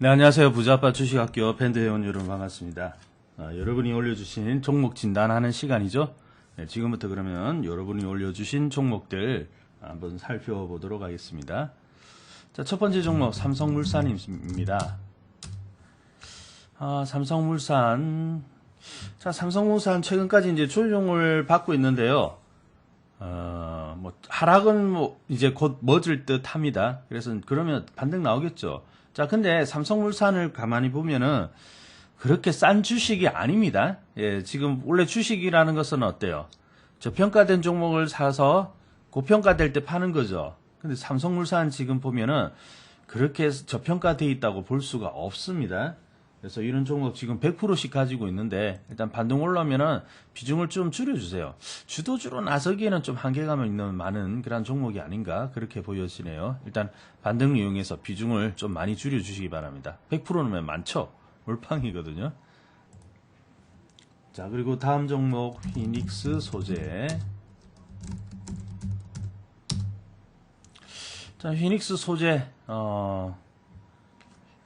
네, 안녕하세요. 부자아빠 주식학교 밴드 회원 여러분 반갑습니다. 아, 여러분이 올려주신 종목 진단하는 시간이죠. 네, 지금부터 그러면 여러분이 올려주신 종목들 한번 살펴보도록 하겠습니다. 자, 첫 번째 종목 삼성물산입니다. 아, 삼성물산. 자, 삼성물산 최근까지 이제 조정을 받고 있는데요. 어, 뭐, 하락은 뭐, 이제 곧 멎을 듯 합니다. 그래서 그러면 반등 나오겠죠. 자, 근데 삼성물산을 가만히 보면은 그렇게 싼 주식이 아닙니다. 예, 지금 원래 주식이라는 것은 어때요? 저평가된 종목을 사서 고평가될 때 파는 거죠. 근데 삼성물산 지금 보면은 그렇게 저평가돼 있다고 볼 수가 없습니다. 그래서 이런 종목 지금 100%씩 가지고 있는데 일단 반등 올라오면은 비중을 좀 줄여주세요. 주도주로 나서기에는 좀 한계감이 있는 많은 그런 종목이 아닌가 그렇게 보여지네요. 일단 반등을 이용해서 비중을 좀 많이 줄여주시기 바랍니다. 100%면 많죠. 몰팡이거든요. 자 그리고 다음 종목 피닉스 소재 자 피닉스 소재 어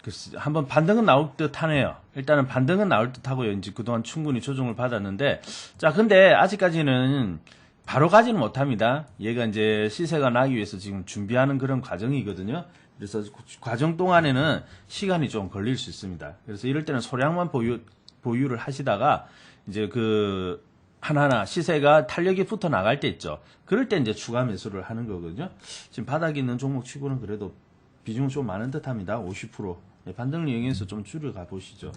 글쎄, 한번 반등은 나올 듯 하네요. 일단은 반등은 나올 듯 하고요. 이제 그동안 충분히 조정을 받았는데, 자, 근데 아직까지는 바로 가지는 못합니다. 얘가 이제 시세가 나기 위해서 지금 준비하는 그런 과정이거든요. 그래서 그 과정 동안에는 시간이 좀 걸릴 수 있습니다. 그래서 이럴 때는 소량만 보유, 보유를 하시다가, 이제 그, 하나하나 시세가 탄력이 붙어 나갈 때 있죠. 그럴 때 이제 추가 매수를 하는 거거든요. 지금 바닥에 있는 종목 치고는 그래도 비중은 좀 많은 듯 합니다. 50%. 네, 반등을 이용해서 좀 줄여가 보시죠.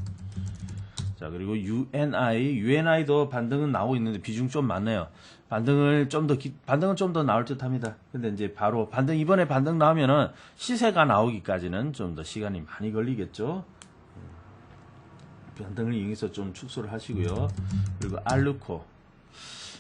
자, 그리고 UNI, UNI도 반등은 나오고 있는데 비중 좀 많네요. 반등을 좀 더, 반등은 좀 더 나올 듯 합니다. 근데 이제 바로 반등, 이번에 반등 나오면은 시세가 나오기까지는 좀 더 시간이 많이 걸리겠죠. 반등을 이용해서 좀 축소를 하시고요. 그리고 알루코.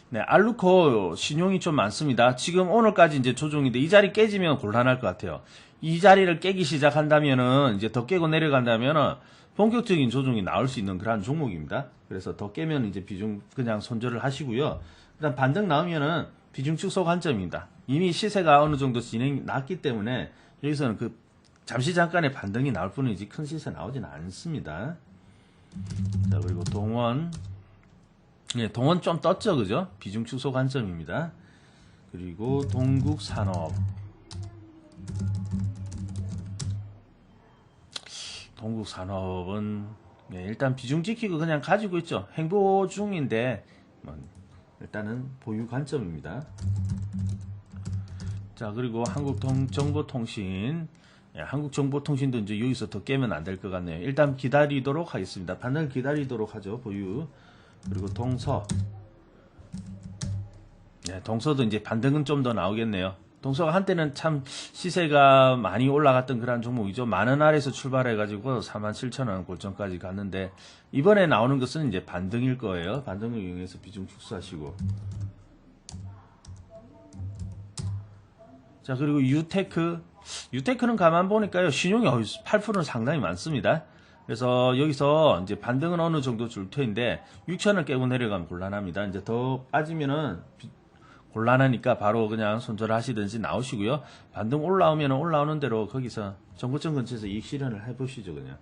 네, 알루코 신용이 좀 많습니다. 지금 오늘까지 이제 조종인데 이 자리 깨지면 곤란할 것 같아요. 이 자리를 깨기 시작한다면은 이제 더 깨고 내려간다면은 본격적인 조정이 나올 수 있는 그런 종목입니다. 그래서 더 깨면 이제 비중 그냥 손절을 하시고요. 일단 반등 나오면은 비중 축소 관점입니다. 이미 시세가 어느 정도 진행이 났기 때문에 여기서는 그 잠시 잠깐의 반등이 나올 뿐이지 큰 시세 나오지는 않습니다. 자 그리고 동원 예, 동원 좀 떴죠, 그죠? 비중 축소 관점입니다. 그리고 동국산업. 동국 산업은 예, 일단 비중 지키고 그냥 가지고 있죠. 행보 중인데 뭐, 일단은 보유 관점입니다. 자 그리고 한국정보통신 예, 한국정보통신도 이제 여기서 더 깨면 안 될 것 같네요. 일단 기다리도록 하겠습니다. 반등 기다리도록 하죠. 보유. 그리고 동서. 네, 동서도 이제 반등은 좀 더 나오겠네요. 동서가 한때는 참 시세가 많이 올라갔던 그런 종목이죠. 만 원 아래에서 출발해가지고 47,000원 골점까지 갔는데 이번에 나오는 것은 이제 반등일 거예요. 반등을 이용해서 비중 축소하시고. 자 그리고 유테크. 유테크는 가만 보니까요. 신용이 8%는 상당히 많습니다. 그래서 여기서 이제 반등은 어느 정도 줄 터인데 6천을 깨고 내려가면 곤란합니다. 이제 더 빠지면은 곤란하니까 바로 그냥 손절하시든지 나오시고요. 반등 올라오면 올라오는 대로 거기서 정고점 근처에서 이익 실현을 해보시죠 그냥.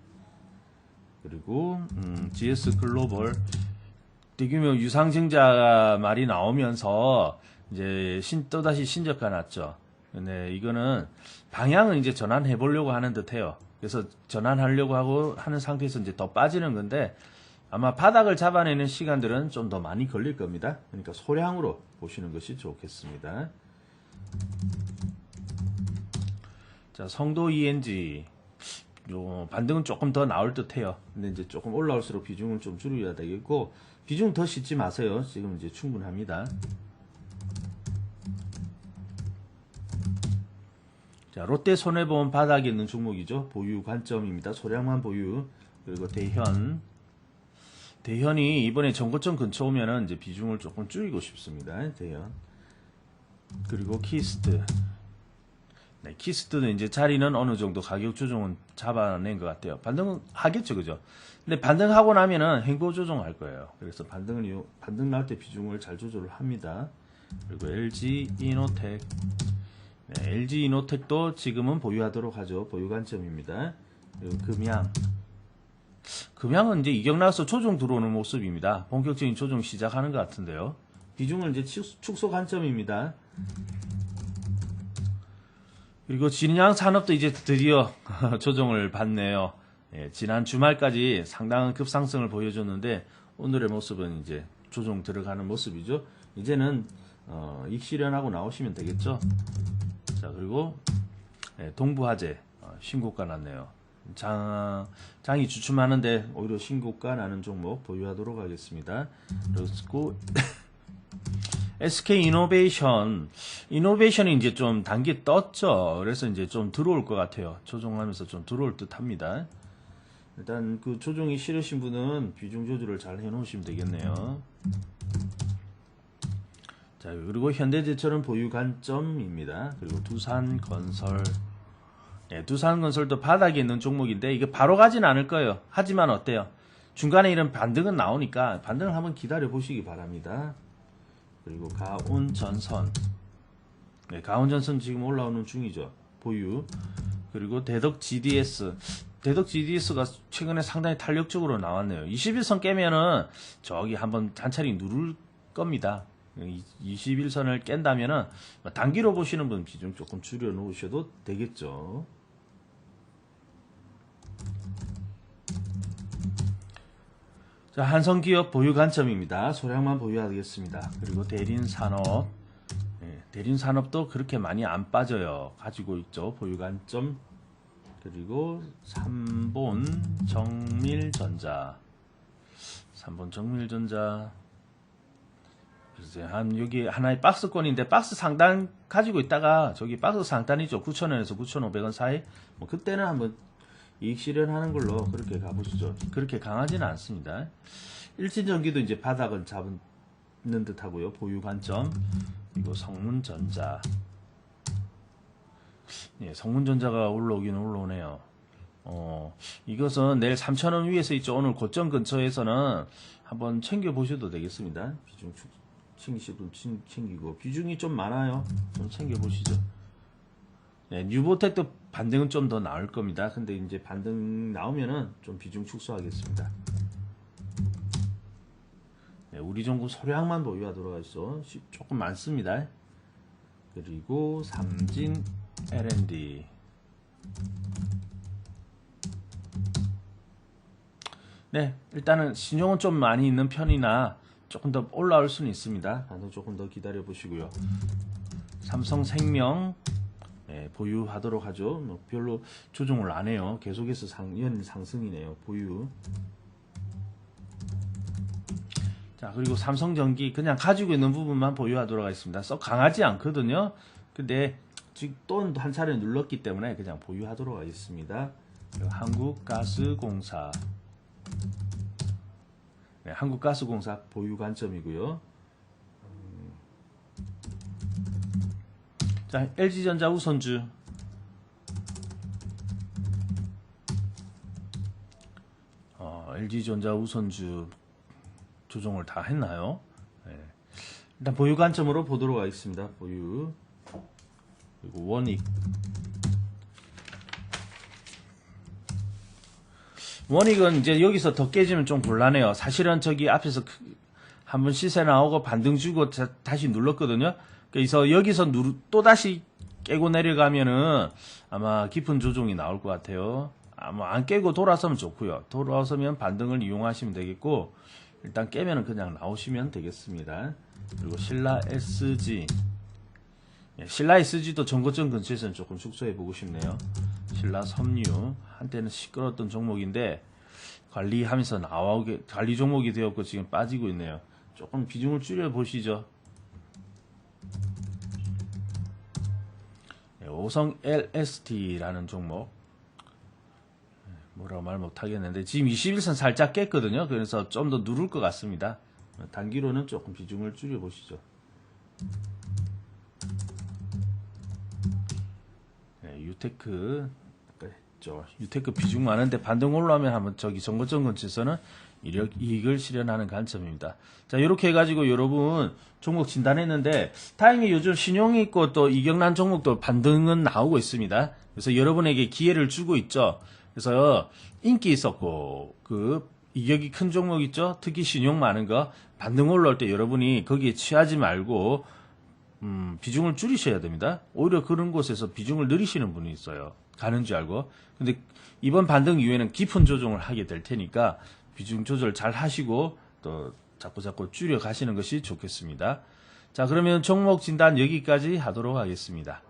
그리고 음, GS 글로벌 대규모 유상증자 말이 나오면서 이제 신, 또다시 신저가 났죠. 근데 이거는 방향은 이제 전환해 보려고 하는 듯해요. 그래서 전환하려고 하고 하는 상태에서 이제 더 빠지는 건데 아마 바닥을 잡아내는 시간들은 좀 더 많이 걸릴 겁니다. 그러니까 소량으로 보시는 것이 좋겠습니다. 자, 성도 ENG 요 반등은 조금 더 나올 듯 해요. 근데 이제 조금 올라올수록 비중을 좀 줄여야 되겠고 비중 더 싣지 마세요. 지금 이제 충분합니다. 자, 롯데 손해보험 바닥에 있는 종목이죠. 보유 관점입니다. 소량만 보유. 그리고 대현. 대현이 이번에 정고점 근처 오면은 이제 비중을 조금 줄이고 싶습니다. 대현. 그리고 키스트. 네, 키스트는 이제 자리는 어느 정도 가격 조정은 잡아낸 것 같아요. 반등은 하겠죠, 그죠? 근데 반등하고 나면은 행보 조정할 거예요. 그래서 반등을, 이용- 반등 날때 비중을 잘 조절을 합니다. 그리고 LG 이노텍. 네, LG 이노텍도 지금은 보유하도록 하죠. 보유 관점입니다. 그리고 금양. 금양은 이제 이경락에서 조정 들어오는 모습입니다. 본격적인 조정 시작하는 것 같은데요. 비중을 이제 축- 축소 관점입니다. 그리고 진양 산업도 이제 드디어 조정을 받네요. 예, 지난 주말까지 상당한 급상승을 보여줬는데 오늘의 모습은 이제 조정 들어가는 모습이죠. 이제는 어, 익실현하고 나오시면 되겠죠. 자 그리고 예, 동부화재 어, 신고가 났네요. 장, 장이 주춤하는데 오히려 신고가 나는 종목 보유하도록 하겠습니다. 그리고 SK 이노베이션, 이노베이션이 이제 좀 단기 떴죠. 그래서 이제 좀 들어올 것 같아요. 조정하면서 좀 들어올 듯 합니다. 일단 그 조정이 싫으신 분은 비중 조절을 잘 해놓으시면 되겠네요. 자, 그리고 현대제철은 보유 관점입니다. 그리고 두산 건설. 예, 두산건설도 바닥에 있는 종목인데 이게 바로 가진 않을 거예요. 하지만 어때요? 중간에 이런 반등은 나오니까 반등을 한번 기다려 보시기 바랍니다. 그리고 가온전선. 네, 가온전선 지금 올라오는 중이죠. 보유. 그리고 대덕 GDS. 대덕 GDS가 최근에 상당히 탄력적으로 나왔네요. 21선 깨면은 저기 한번 단차리 누를 겁니다. 21선을 깬다면은 단기로 보시는 분 비중 조금 줄여 놓으셔도 되겠죠. 자, 한성기업 보유 관점입니다. 소량만 보유하겠습니다. 그리고 대린산업. 예, 대린산업도 그렇게 많이 안 빠져요. 가지고 있죠. 보유 관점. 그리고 3본 정밀전자. 3본 정밀전자. 글쎄, 한, 여기 하나의 박스권인데, 박스 상단 가지고 있다가, 저기 박스 상단이죠. 9,000원에서 9,500원 사이. 뭐, 그때는 한번 이익 실현하는 걸로 그렇게 가보시죠. 그렇게 강하지는 않습니다. 일진전기도 이제 바닥은 잡는 듯 하고요. 보유 관점. 그리고 성문전자. 예, 성문전자가 올라오긴 올라오네요. 어, 이것은 내일 3,000원 위에서 있죠. 오늘 고점 근처에서는 한번 챙겨보셔도 되겠습니다. 비중 축, 챙기실 분 챙- 챙기고. 비중이 좀 많아요. 좀 챙겨보시죠. 네, 뉴보텍도 반등은 좀 더 나올 겁니다. 근데 이제 반등 나오면은 좀 비중 축소하겠습니다. 네, 우리 종목 소량만 보유하도록 하죠. 시- 조금 많습니다. 그리고 삼진 L&D. 네, 일단은 신용은 좀 많이 있는 편이나 조금 더 올라올 수는 있습니다. 반등 조금 더 기다려 보시고요. 삼성생명 예, 보유하도록 하죠. 뭐 별로 조정을 안 해요. 계속해서 상, 연 상승이네요. 보유. 자, 그리고 삼성전기 그냥 가지고 있는 부분만 보유하도록 하겠습니다. 썩 강하지 않거든요. 근데 지금 또한 차례 눌렀기 때문에 그냥 보유하도록 하겠습니다. 한국가스공사. 네, 한국가스공사 보유 관점이고요. 자, LG전자 우선주. 어, LG전자 우선주 조정을 다 했나요? 네. 일단 보유 관점으로 보도록 하겠습니다. 보유. 그리고 원익. 원익은 이제 여기서 더 깨지면 좀 곤란해요. 사실은 저기 앞에서 한번 시세 나오고 반등 주고 자- 다시 눌렀거든요. 그래서 여기서 누르, 또 다시 깨고 내려가면은 아마 깊은 조정이 나올 것 같아요. 아마 안 깨고 돌아서면 좋고요. 돌아서면 반등을 이용하시면 되겠고 일단 깨면은 그냥 나오시면 되겠습니다. 그리고 신라 SG 예, 신라 SG도 전고점 근처에서는 조금 축소해 보고 싶네요. 신라 섬유 한때는 시끄러웠던 종목인데 관리하면서 나오게 관리 종목이 되었고 지금 빠지고 있네요. 조금 비중을 줄여 보시죠. 오성 LST라는 종목 예, 뭐라고 말 못하겠는데 지금 21선 살짝 깼거든요. 그래서 좀 더 누를 것 같습니다. 단기로는 조금 비중을 줄여 보시죠. 네, 유테크 했죠. 유테크 비중 많은데 반등 올라오면 한번 저기 정거점 근처에서는 이력 이익을 실현하는 관점입니다. 자, 이렇게 해가지고 여러분 종목 진단했는데 다행히 요즘 신용이 있고 또 이경란 종목도 반등은 나오고 있습니다. 그래서 여러분에게 기회를 주고 있죠. 그래서 인기 있었고 그 이격이 큰 종목 있죠. 특히 신용 많은 거 반등 올라올 때 여러분이 거기에 취하지 말고 음, 비중을 줄이셔야 됩니다. 오히려 그런 곳에서 비중을 늘리시는 분이 있어요. 가는 줄 알고. 근데 이번 반등 이후에는 깊은 조정을 하게 될 테니까 비중 조절 잘 하시고 또 자꾸 자꾸 줄여 가시는 것이 좋겠습니다. 자, 그러면 종목 진단 여기까지 하도록 하겠습니다.